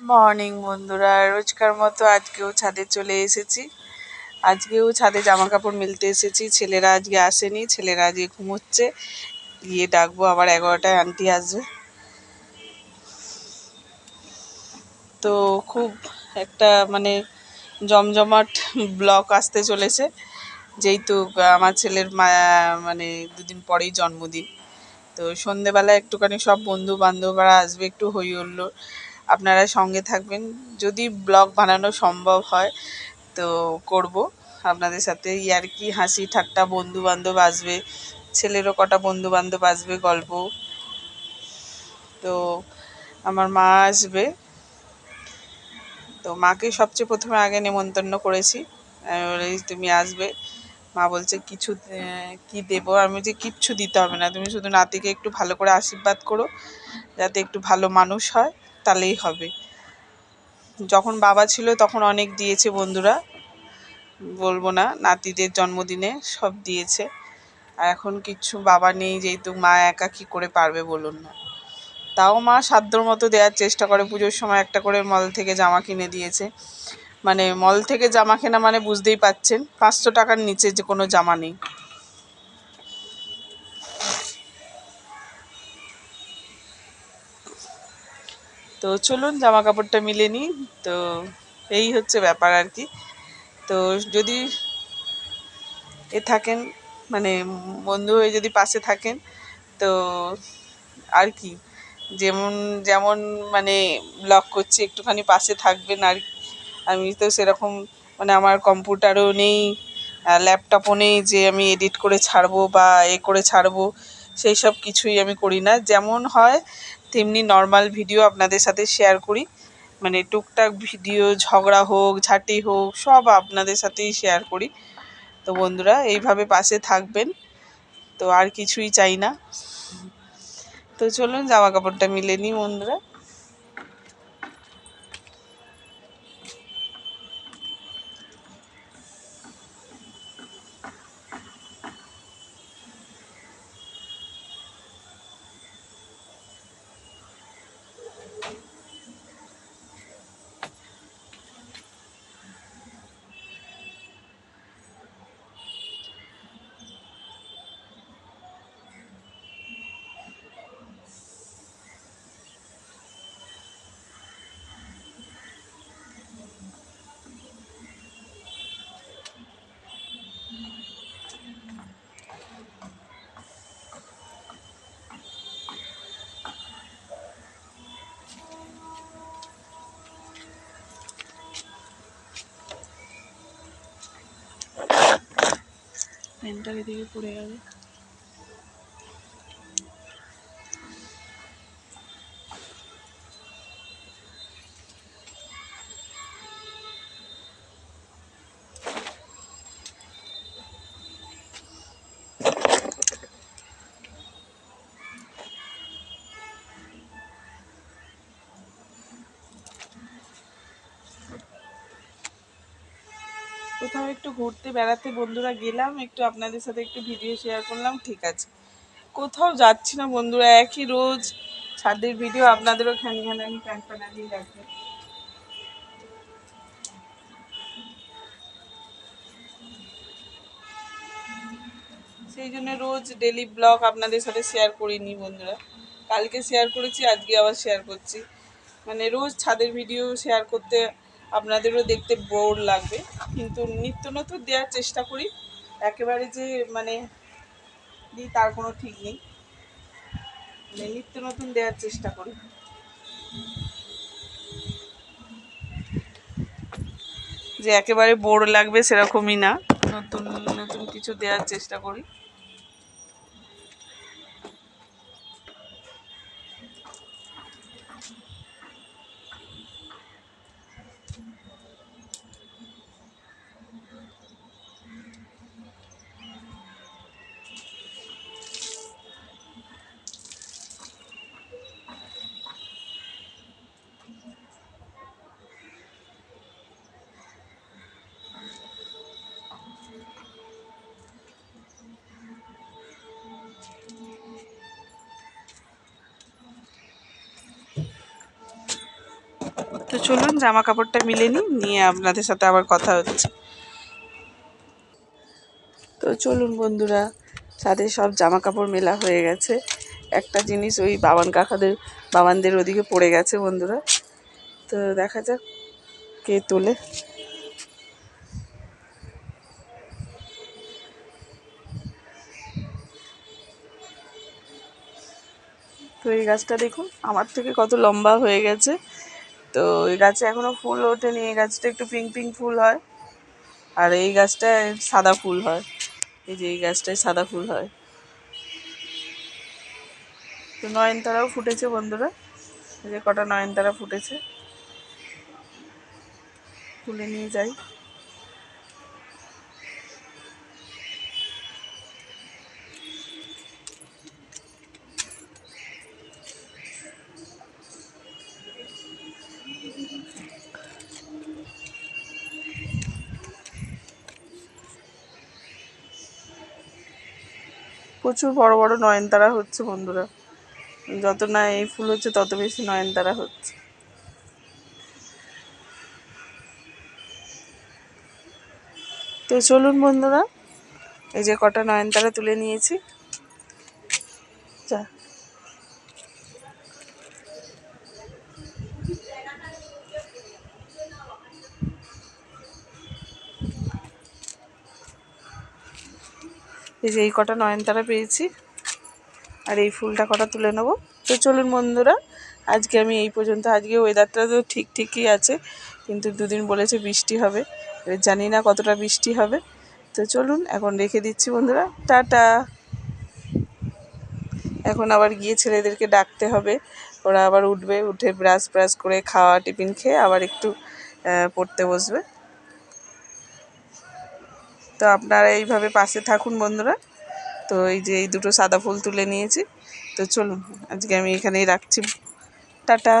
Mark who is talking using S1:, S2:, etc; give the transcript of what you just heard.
S1: Morning বন্ধুরা, রোজকার মতো আজকেও ছাদে চলে এসেছি। আজকেও ছাদে জামা কাপড় মিলতে এসেছি, ছেলেরা আজকে আসেনি, ছেলেরা আজকে ঘুমোচ্ছে। গিয়ে ডাকবো, আবার এগারোটায় আন্টি আসবে। তো খুব একটা মানে জমজমাট ব্লক আসতে চলেছে। যেহেতু আমার ছেলের মানে দুদিন পরেই জন্মদিন। তো সন্ধেবেলা একটুখানি সব বন্ধু বান্ধবরা আসবে, একটু হই হুল্লোড়। আপনারা সঙ্গে থাকবেন। যদি ব্লগ বানানো সম্ভব হয়, তো করব। আপনাদের সাথে ইয়ার্কি হাসি, ঠাট্টা বন্ধু বান্ধব আসবে, ছেলেরও কটা বন্ধু বান্ধব আসবে গল্প। তো আমার মা আসবে। তো মাকে সবচেয়ে প্রথমে আগে নেমন্তন্ন করেছি। তুমি আসবে। মা বলছে, কিছু, কি দেব? আমি যে কিচ্ছু দিতে হবে না। তুমি শুধু নাতিকে একটু ভালো করে আশীর্বাদ করো, যাতে একটু ভালো মানুষ হয়। তাহলেই হবে। যখন বাবা ছিল তখন অনেক দিয়েছে বন্ধুরা। বলব না, নাতিদের জন্মদিনে সব দিয়েছে। আর এখন কিচ্ছু বাবা নেই, যেহেতু মা একা কী করে পারবে বলুন না। তাও মা সাধ্যর মতো দেওয়ার চেষ্টা করে। পুজোর সময় একটা করে মল থেকে জামা কিনে দিয়েছে। মানে মল থেকে জামা কেনা মানে বুঝতেই পাচ্ছেন, পাঁচশো টাকার নিচে যে কোনো জামা নেই। তো চলুন জামা কাপড়টা মিলে নিই। তো এই হচ্ছে ব্যাপার আর কি। তো যদি এ থাকেন মানে বন্ধু হয়ে যদি পাশে থাকেন, তো আর কি। যেমন যেমন মানে ব্লগ করছি, একটুখানি পাশে থাকবেন আর আমি তো সেরকম মানে আমার কম্পিউটারও নেই ল্যাপটপও নেই যে আমি এডিট করে ছাড়বো বা এ করে ছাড়বো, সেই সব কিছুই আমি করি না। যেমন হয় তেমনি নর্মাল ভিডিও আপনাদের সাথে শেয়ার করি। মানে টুকটাক ভিডিও ঝগড়া হোক, ঝাঁটি হোক, সব আপনাদের সাথেই শেয়ার করি। তো বন্ধুরা, এইভাবে পাশে থাকবেন। তো আর কিছুই চাই না। তো চলুন জামা কাপড়টা মিলে নিই বন্ধুরা। পেনটা এদিকে পড়ে যাবে কোথাও একটু ঘুরতে বেড়াতে বন্ধুরা গেলাম, একটু আপনাদের সাথে একটু ভিডিও শেয়ার করলাম, ঠিক আছে। কোথাও যাচ্ছি না বন্ধুরা, একই রোজ ছাদের ভিডিও আপনাদেরও খানি খানি প্যান প্যানালি লাগবে সেই জন্য রোজ ডেলি ব্লগ আপনাদের সাথে শেয়ার করিনি বন্ধুরা। কালকে শেয়ার করেছি, আজকে আবার শেয়ার করছি। মানে রোজ ছাদের ভিডিও শেয়ার করতে আপনাদেরও দেখতে বোর লাগবে। কিন্তু নিত্য নতুন দেওয়ার চেষ্টা করি। একেবারে যে মানে দিই তার কোনো ঠিক নেই। মানে নিত্য নতুন দেওয়ার চেষ্টা করি। যে একেবারে বোর লাগবে সেরকমই না। নতুন নতুন কিছু দেওয়ার চেষ্টা করি। তো চলুন জামা কাপড়টা মিলে নিই, নিয়ে আপনাদের সাথে আবার কথা হচ্ছে। তো চলুন বন্ধুরা সাথে সব জামা কাপড় মেলা হয়ে গেছে। একটা জিনিস ওই বাবান কাকাদের, বাবানদের ওদিকে পড়ে গেছে বন্ধুরা। তো দেখা যাক কে তোলে। তো এই গাছটা দেখুন, আমার থেকে কত লম্বা হয়ে গেছে। তো এই গাছে এখনও ফুল ওঠেনি, এই গাছটা একটু পিঙ্ক পিঙ্ক ফুল হয়। আর এই গাছটায় সাদা ফুল হয়। এই যে এই গাছটায় সাদা ফুল হয়। তো নয়নতারাও ফুটেছে বন্ধুরা। এই যে কটা নয়নতারা ফুটেছে। তুলে নিয়ে যাই। প্রচুর বড় বড় নয়নতারা হচ্ছে বন্ধুরা। যত না এই ফুল হচ্ছে, তত বেশি নয়নতারা হচ্ছে। তো চলুন বন্ধুরা, এই যে কটা নয়নতারা তুলে নিয়েছি। যা। এই যে এই কটা নয়নতারা পেয়েছি। আর এই ফুলটা কটা তুলে নেব। তো চলুন বন্ধুরা, আজকে আমি এই পর্যন্ত, আজকে ওয়েদারটা তো ঠিক ঠিকই আছে, কিন্তু দুদিন বলেছে বৃষ্টি হবে। জানি না কতটা বৃষ্টি হবে। তো চলুন, এখন রেখে দিচ্ছি বন্ধুরা। টাটা! এখন আবার গিয়ে ছেলেদেরকে ডাকতে হবে। ওরা আবার উঠবে, উঠে ব্রাশ ব্রাশ করে খাওয়া, টিফিন খেয়ে আবার একটু পড়তে বসবে। তো আপনারা এইভাবে পাশে থাকুন বন্ধুরা। তো এই যে এই দুটো সাদা ফুল তুলে নিয়েছি। তো চলুন, আজকে আমি এখানেই রাখছি। টাটা।